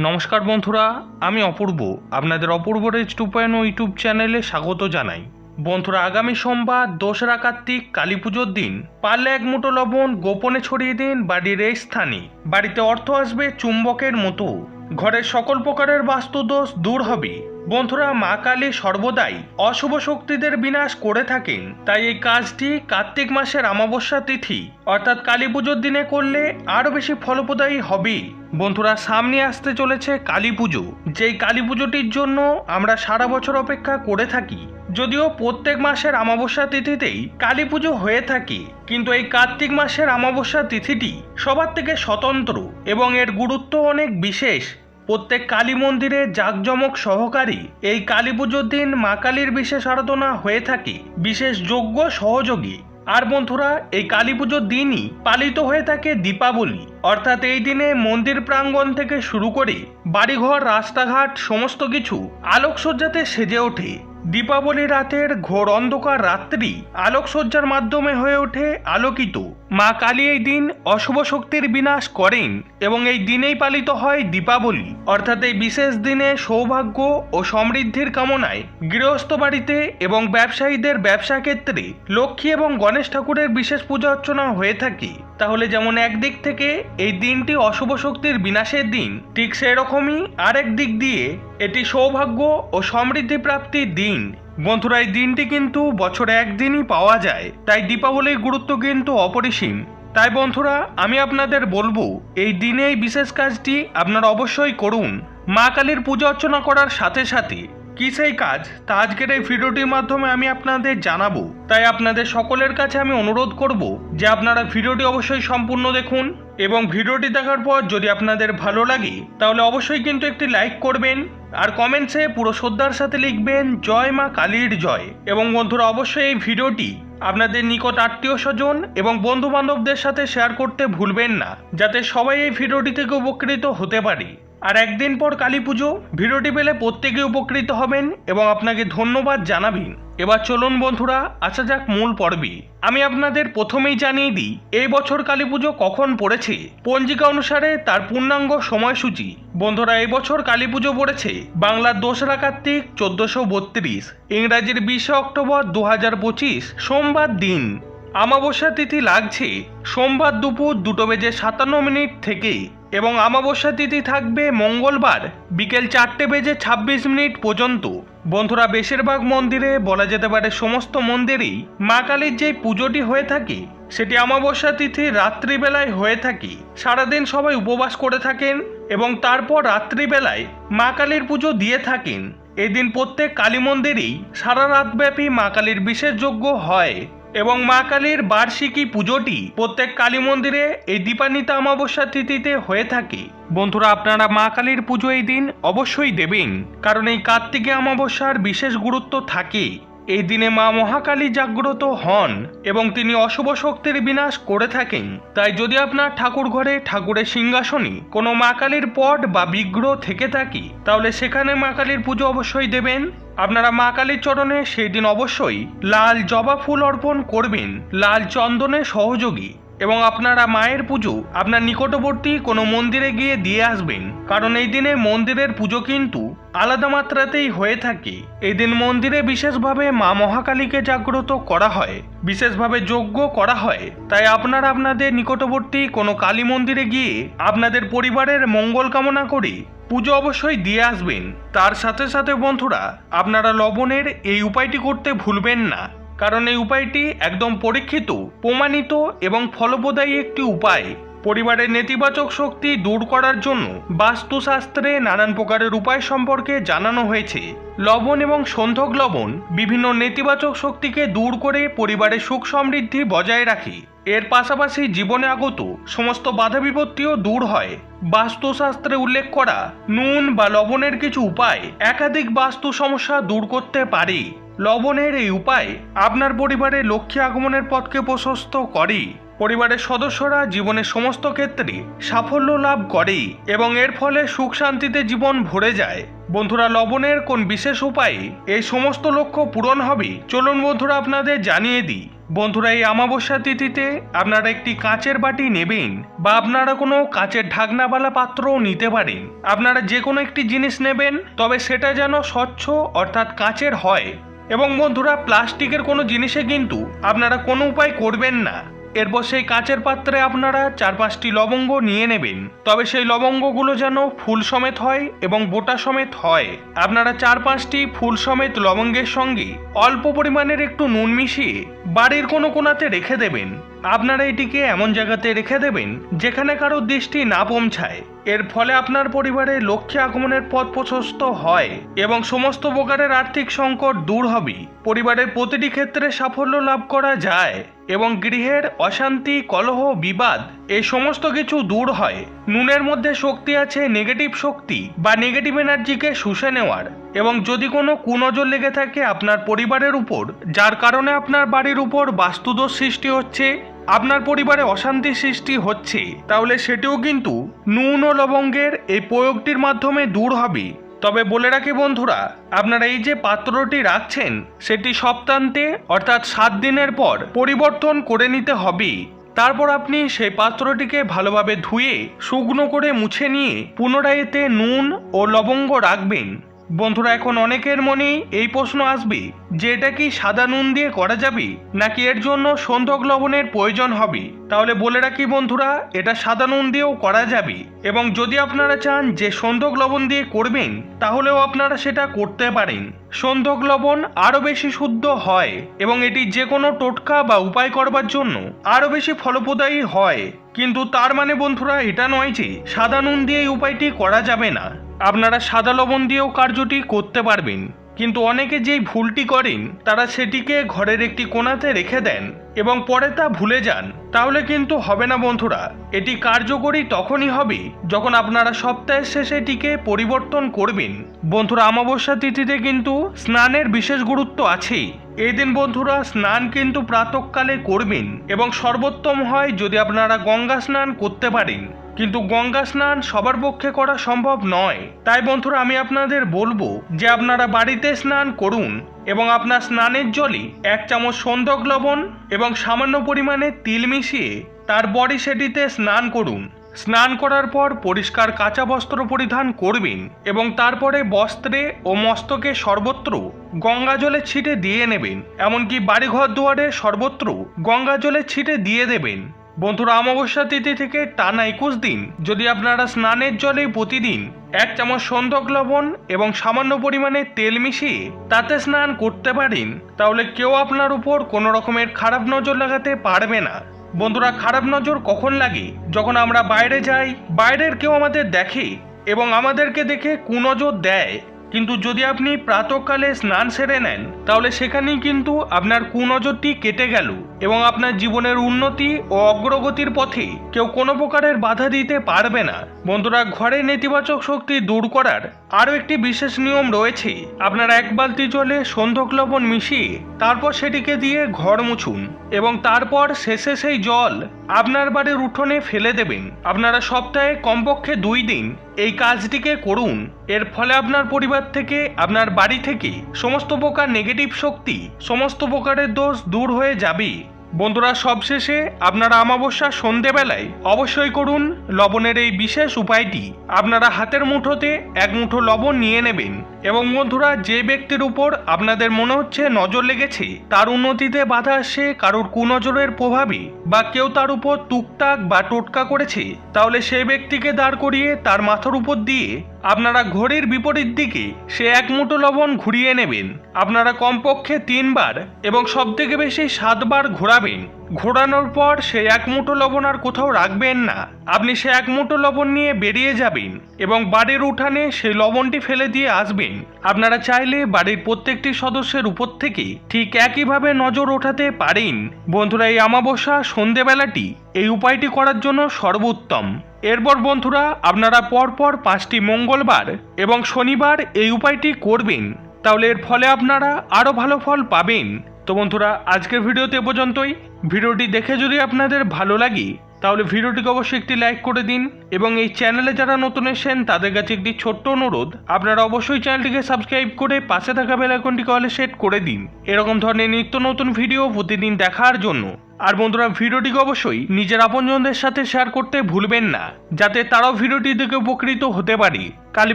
নমস্কার বন্ধুরা, আমি অপূর্ব। আপনাদের Apurba raise to point YouTube চ্যানেলে স্বাগত জানাই। বন্ধুরা, আগামী সোমবার, দোসরা কার্তিক, কালী পুজোর দিন। পারলে এক মুঠো লবণ গোপনে ছড়িয়ে দিন বাড়ির এই স্থানে। বাড়িতে অর্থ আসবে চুম্বকের মতো। ঘরের সকল প্রকারের বাস্তুদোষ দূর হবে। বন্ধুরা, মা কালী সর্বদাই অশুভ শক্তিদের বিনাশ করে থাকেন। তাই এই কাজটি কার্তিক মাসের অমাবস্যা তিথি, অর্থাৎ কালী পুজোর দিনে করলে আরও বেশি ফলপ্রদায়ী হবে। বন্ধুরা, সামনে আসতে চলেছে কালী পুজো। যেই কালী পুজোটির জন্য আমরা সারা বছর অপেক্ষা করে থাকি। যদিও প্রত্যেক মাসের অমাবস্যা তিথিতেই কালী পুজো হয়ে থাকে, কিন্তু এই কার্তিক মাসের অমাবস্যা তিথিটি সবার থেকে স্বতন্ত্র এবং এর গুরুত্ব অনেক বিশেষ। প্রত্যেক কালী মন্দিরে জাঁকজমক সহকারী এই কালী পুজোর দিন মা কালীর বিশেষ আরাধনা হয়ে থাকে, বিশেষ যোগ্য সহযোগী। আর বন্ধুরা, এই কালী পুজোর দিনই পালিত হয়ে থাকে দীপাবলি। অর্থাৎ এই দিনে মন্দির প্রাঙ্গণ থেকে শুরু করে বাড়িঘর, রাস্তাঘাট, সমস্ত কিছু আলোকসজ্জাতে সেজে ওঠে। দীপাবলি রাতের ঘোর অন্ধকার রাত্রি আলোকসজ্জার মাধ্যমে হয়ে ওঠে আলোকিত। মা কালী এই দিন অশুভ শক্তির বিনাশ করেন এবং এই দিনেই পালিত হয় দীপাবলি। অর্থাৎ এই বিশেষ দিনে সৌভাগ্য ও সমৃদ্ধির কামনায় গৃহস্থ বাড়িতে এবং ব্যবসায়ীদের ব্যবসা ক্ষেত্রে লক্ষ্মী এবং গণেশ ঠাকুরের বিশেষ পূজা অর্চনা হয়ে থাকে। তাহলে যেমন একদিক থেকে এই দিনটি অশুভ শক্তির বিনাশের দিন, ঠিক সেরকমই আরেক দিক দিয়ে এটি সৌভাগ্য ও সমৃদ্ধি প্রাপ্তির দিন। বন্ধুরা, এই দিনটি কিন্তু বছরে একদিনই পাওয়া যায়, তাই দীপাবলির গুরুত্ব কিন্তু অপরিসীম। তাই বন্ধুরা, আমি আপনাদের বলব, এই দিনে এই বিশেষ কাজটি আপনারা অবশ্যই করুন। মা কালীর পূজা অর্চনা করার সাথে সাথে কি সেই কাজ? তা আজকের এই ভিডিওটির মাধ্যমে আমি আপনাদের জানাব। তাই আপনাদের সকলের কাছে আমি অনুরোধ করব যে আপনারা ভিডিওটি অবশ্যই সম্পূর্ণ দেখুন এবং ভিডিওটি দেখার পর যদি আপনাদের ভালো লাগে, তাহলে অবশ্যই কিন্তু একটি লাইক করবেন আর কমেন্টসে পুরো শ্রদ্ধার সাথে লিখবেন, জয় মা কালীর জয়। এবং বন্ধুরা, অবশ্যই এই ভিডিওটি আপনাদের নিকট আত্মীয় স্বজন এবং বন্ধু বান্ধবদের সাথে শেয়ার করতে ভুলবেন না, যাতে সবাই এই ভিডিওটি থেকে উপকৃত হতে পারে। আর একদিন পর কালী পুজো। ভিডিওটি পেলে প্রত্যেকে উপকৃত হবেন এবং আপনাকে ধন্যবাদ জানাবেন। এবার চলুন বন্ধুরা, আসা যাক মূল পর্বে। আমি আপনাদের প্রথমেই জানিয়ে দিই, এই বছর কালী পুজো কখন পড়েছে? পঞ্জিকা অনুসারে তার পূর্ণাঙ্গ সময়সূচি। বন্ধুরা, এই বছর কালী পুজো পড়েছে বাংলার দোসরা কার্তিক চোদ্দশো বত্রিশ, ইংরাজির বিশে অক্টোবর দু হাজার পঁচিশ, সোমবার দিন। আমাবস্যা তিথি লাগছে, সোমবার দুপুর দুটো বেজে সাতান্ন মিনিট থেকে এবং আমাবস্যা তিথি থাকবে মঙ্গলবার, বিকেল চারটে বেজে ছাব্বিশ মিনিট পর্যন্ত। বন্ধুরা, বেশিরভাগ মন্দিরে বলা যেতে পারে সমস্ত মন্দিরেই মা কালীর যে পুজোটি হয়ে থাকে, সেটি আমাবস্যা তিথি রাত্রিবেলায় হয়ে থাকে। সারাদিন সবাই উপবাস করে থাকেন এবং তারপর রাত্রিবেলায় মা কালীর পুজো দিয়ে থাকেন। এদিন প্রত্যেক কালী মন্দিরেই সারা রাতব্যাপী মা কালীর বিশেষ যজ্ঞ হয়। এবং মা কালীর বার্ষিকী পুজোটি প্রত্যেক কালী মন্দিরে এই দীপান্বিতা অমাবস্যা তিথিতে হয়ে থাকে। বন্ধুরা, আপনারা মা কালীর পুজো এই দিন অবশ্যই দেবেন, কারণ এই কার্তিকে অমাবস্যার বিশেষ গুরুত্ব থাকে এই দিনে মা মহাকালী জাগ্রত হন এবং তিনি অশুভ শক্তির বিনাশ করে থাকেন। তাই যদি আপনার ঠাকুর ঘরে ঠাকুরের সিংহাসনে কোনো মা কালীর পট বা বিগ্রহ থেকে থাকি, তাহলে সেখানে মা কালীর পুজো অবশ্যই দেবেন। আপনারা মা কালীর চরণে সেই দিন অবশ্যই লাল জবা ফুল অর্পণ করবেন। লাল চন্দনের সহযোগী। এবং আপনারা মায়ের পুজো আপনার নিকটবর্তী কোনো মন্দিরে গিয়ে দিয়ে আসবেন। কারণ এই দিনে মন্দিরের পুজো কিন্তু আলাদা মাত্রাতেই হয়ে থাকে। এই দিন মন্দিরে বিশেষভাবে মা মহাকালীকে জাগ্রত করা হয়, বিশেষভাবে যজ্ঞ করা হয়। তাই আপনারা আপনাদের নিকটবর্তী কোনো কালী মন্দিরে গিয়ে আপনাদের পরিবারের মঙ্গল কামনা করে পুজো অবশ্যই দিয়ে আসবেন। তার সাথে সাথে বন্ধুরা, আপনারা লবণের এই উপায়টি করতে ভুলবেন না। কারণ এই উপায়টি একদম পরীক্ষিত, প্রমাণিত এবং ফলপ্রদায়ী একটি উপায়। পরিবারের নেতিবাচক শক্তি দূর করার জন্য বাস্তুশাস্ত্রে নানান প্রকারের উপায় সম্পর্কে জানানো হয়েছে। লবণ এবং সন্ধক লবণ বিভিন্ন নেতিবাচক শক্তিকে দূর করে পরিবারের সুখ সমৃদ্ধি বজায় রাখে। এর পাশাপাশি জীবনে আগত সমস্ত বাধা বিপত্তিও দূর হয়। বাস্তুশাস্ত্রে উল্লেখ করা নুন বা লবণের কিছু উপায় একাধিক বাস্তু সমস্যা দূর করতে পারে। লবণের এই উপায় আপনার পরিবারে লক্ষ্মী আগমনের পথকে প্রশস্ত করে পরিবারের সদস্যরা জীবনের সমস্ত ক্ষেত্রে সাফল্য লাভ করে এবং এর ফলে সুখ শান্তিতে জীবন ভরে যায়। বন্ধুরা, লবণের কোন বিশেষ উপায়ে এই সমস্ত লক্ষ্য পূরণ হবে? চলুন বন্ধুরা, আপনাদের জানিয়ে দিই। বন্ধুরা, এই অমাবস্যা তিথিতে আপনারা একটি কাঁচের বাটি নেবেন বা আপনারা কোনো কাঁচের ঢাকনাওয়ালা পাত্রও নিতে পারেন। আপনারা যে কোনো একটি জিনিস নেবেন, তবে সেটা যেন স্বচ্ছ অর্থাৎ কাঁচের হয়। এবং বন্ধুরা প্লাস্টিকের কোনো জিনিসে কিন্তু আপনারা কোনো উপায় করবেন না। এরপর সেই কাঁচের পাত্রে আপনারা চার পাঁচটি লবঙ্গ নিয়ে নেবেন। তবে সেই লবঙ্গগুলো যেন ফুল সমেত হয় এবং বোটা সমেত হয়। আপনারা চার পাঁচটি ফুল সমেত লবঙ্গের সঙ্গে অল্প পরিমাণের একটু নুন মিশিয়ে বাড়ির কোনো কোনাতে রেখে দেবেন। আপনারা এটিকে এমন জায়গাতে রেখে দেবেন যেখানে কারও দৃষ্টি না পৌঁছায়। এর ফলে আপনার পরিবারে লক্ষ্মী আগমনের পথ প্রশস্ত হয় এবং সমস্ত প্রকারের আর্থিক সংকট দূর হবে। পরিবারের প্রতিটি ক্ষেত্রে সাফল্য লাভ করা যায়। এবং গৃহের অশান্তি, কলহ, বিবাদ এই সমস্ত কিছু দূর হয়। নুনের মধ্যে শক্তি আছে নেগেটিভ শক্তি বা নেগেটিভ এনার্জিকে শুষে নেওয়ার এবং যদি কোনো কুনজর লেগে থাকে আপনার পরিবারের উপর, যার কারণে আপনার বাড়ির উপর বাস্তুদোষ সৃষ্টি হচ্ছে, আপনার পরিবারে অশান্তি সৃষ্টি হচ্ছে, তাহলে সেটিও কিন্তু নুন ও লবঙ্গের এই প্রয়োগটির মাধ্যমে দূর হবে। তবে বলে রাখি বন্ধুরা, আপনারা এই যে পাত্রটি রাখছেন, সেটি সপ্তান্তে, অর্থাৎ সাত দিনের পর পরিবর্তন করে নিতে হবে তারপর আপনি সেই পাত্রটিকে ভালোভাবে ধুয়ে, শুকনো করে মুছে নিয়ে, পুনরায় এতে নুন ও লবঙ্গ রাখবেন। বন্ধুরা, এখন অনেকের মনেই এই প্রশ্ন আসবে যে এটা কি সাদা নুন দিয়ে করা যাবে, নাকি এর জন্য সন্ধক লবণের প্রয়োজন হবে? তাহলে বলে রাখি বন্ধুরা, এটা সাদা নুন দিয়েও করা যাবে, এবং যদি আপনারা চান যে সন্ধক লবণ দিয়ে করবেন, তাহলেও আপনারা সেটা করতে পারেন। সন্ধক লবণ আরও বেশি শুদ্ধ হয়, এবং এটি যে কোনো টোটকা বা উপায় করবার জন্য আরও বেশি ফলপ্রদায়ী হয়। কিন্তু তার মানে বন্ধুরা, এটা নয় যে সাদা নুন দিয়ে এই উপায়টি করা যাবে না। আপনারা সাদা লবণ দিয়েও কার্যটি করতে পারবেন। কিন্তু অনেকে যেই ভুলটি করেন, তারা সেটিকে ঘরের একটি কোণাতে রেখে দেন এবং পরে তা ভুলে যান। তাহলে কিন্তু হবে না বন্ধুরা, এটি কার্যকরী তখনই হবে যখন আপনারা সপ্তাহের শেষে এটিকে পরিবর্তন করবেন। বন্ধুরা অমাবস্যা তিথিতে কিন্তু স্নানের বিশেষ গুরুত্ব আছেই। এই দিন বন্ধুরা স্নান কিন্তু প্রাতকালে করবেন এবং সর্বোত্তম হয় যদি আপনারা গঙ্গা স্নান করতে পারেন। কিন্তু গঙ্গা স্নান সবার পক্ষে করা সম্ভব নয়। তাই বন্ধুরা আমি আপনাদের বলব যে আপনারা বাড়িতে স্নান করুন এবং আপনার স্নানের জলে এক চামচ সন্ধক লবণ এবং সামান্য পরিমাণে তিল মিশিয়ে তার বডি সেটিতে স্নান করুন। স্নান করার পর পরিষ্কার কাঁচা বস্ত্র পরিধান করবেন এবং তারপরে বস্ত্রে ও মস্তকে সর্বত্র গঙ্গা জলে ছিটে দিয়ে নেবেন, এমনকি বাড়িঘর দুয়ারে সর্বত্র গঙ্গা জলে ছিটে দিয়ে দেবেন। বন্ধুরা, অমাবস্যা তিথি থেকে টানা একুশ দিন, যদি আপনারা স্নানের জলে প্রতিদিন এক চামচ সন্ধক লবণ এবং সামান্য পরিমাণে তেল মিশিয়ে তাতে স্নান করতে পারেন, তাহলে কেউ আপনার উপর কোনো রকমের খারাপ নজর লাগাতে পারবে না। বন্ধুরা, খারাপ নজর কখন লাগে? যখন আমরা বাইরে যাই, বাইরের কেউ আমাদের দেখে এবং আমাদেরকে দেখে কুনজর দেয়। কিন্তু যদি আপনি প্রাতকালে স্নান সেরে নেন, তাহলে সেখানেই কিন্তু আপনার কুনজরটি কেটে গেল এবং আপনার জীবনের উন্নতি ও অগ্রগতির পথে কেউ কোনো প্রকারের বাধা দিতে পারবে না। বন্ধুরা, ঘরে নেতিবাচক শক্তি দূর করার আরও একটি বিশেষ নিয়ম রয়েছে। আপনার এক বালতি জলে সন্ধক লবণ মিশিয়ে তারপর সেটিকে দিয়ে ঘর মুছুন এবং তারপর শেষে সেই জল আপনার বাড়ির উঠোনে ফেলে দেবেন। আপনারা সপ্তাহে কমপক্ষে দুই দিন এই কাজটিকে করুন। এর ফলে আপনার পরিবার থেকে, আপনার বাড়ি থেকে সমস্ত প্রকার নেগেটিভ শক্তি, সমস্ত প্রকারের দোষ দূর হয়ে যাবে। বন্ধুরা, সবশেষে আপনারা অমাবস্যা সন্ধেবেলায় অবশ্যই করুন লবণের এই বিশেষ উপায়টি। আপনারা হাতের মুঠোতে এক মুঠো লবণ নিয়ে নেবেন এবং বন্ধুরা, যে ব্যক্তির উপর আপনাদের মনে হচ্ছে নজর লেগেছে, তার উন্নতিতে বাধা আসছে কারোর কুনজরের প্রভাবে বা কেউ তার উপর টুকটাক বা টোটকা করেছে, তাহলে সেই ব্যক্তিকে দাঁড় করিয়ে তার মাথার উপর দিয়ে আপনারা ঘড়ির বিপরীত দিকে সে এক মুঠো লবণ ঘুরিয়ে নেবেন। আপনারা কমপক্ষে তিনবার এবং সবথেকে বেশি সাতবার ঘোরাবেন। ঘোরানোর পর সে এক মুঠো লবণ আর কোথাও রাখবেন না। আপনি সে এক মুঠো লবণ নিয়ে বেরিয়ে যাবেন এবং বাড়ির উঠানে সেই লবণটি ফেলে দিয়ে আসবেন। আপনারা চাইলে বাড়ির প্রত্যেকটি সদস্যের উপর থেকে ঠিক একইভাবে নজর ওঠাতে পারেন। বন্ধুরা, এই অমাবস্যা সন্ধেবেলাটি এই উপায়টি করার জন্য সর্বোত্তম। এরপর বন্ধুরা, আপনারা পরপর পাঁচটি মঙ্গলবার এবং শনিবার এই উপায়টি করবেন। তাহলে এর ফলে আপনারা আরও ভালো ফল পাবেন। তো বন্ধুরা, আজকের ভিডিওতে পর্যন্তই। ভিডিওটি দেখে যদি আপনাদের ভালো লাগে, তাহলে ভিডিওটিকে অবশ্যই একটি লাইক করে দিন এবং এই চ্যানেলে যারা নতুন এসেছেন, তাদের কাছে একটি ছোট্ট অনুরোধ। আপনারা অবশ্যই চ্যানেলটিকে সাবস্ক্রাইব করে পাশে থাকা বেল আইকনটিকে অলে সেট করে দিন। এরকম ধরনের নিত্য নতুন ভিডিও প্রতিদিন দেখার জন্য। আর বন্ধুরা, ভিডিওটিকে অবশ্যই নিজের আপনজনদের সাথে শেয়ার করতে ভুলবেন না, যাতে তারাও ভিডিওটি দেখে উপকৃত হতে পারে। কালী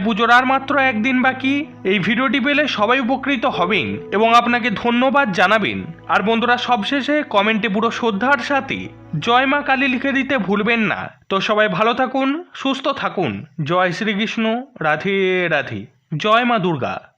পুজোর আর মাত্র একদিন বাকি, এই ভিডিওটি পেলে সবাই উপকৃত হবেন এবং আপনাকে ধন্যবাদ জানাবেন। আর বন্ধুরা, সবশেষে কমেন্টে পুরো শ্রদ্ধার সাথে জয় মা কালী লিখে দিতে ভুলবেন না। তো সবাই ভালো থাকুন, সুস্থ থাকুন। জয় শ্রীকৃষ্ণ, রাধে রাধে। জয় মা দুর্গা।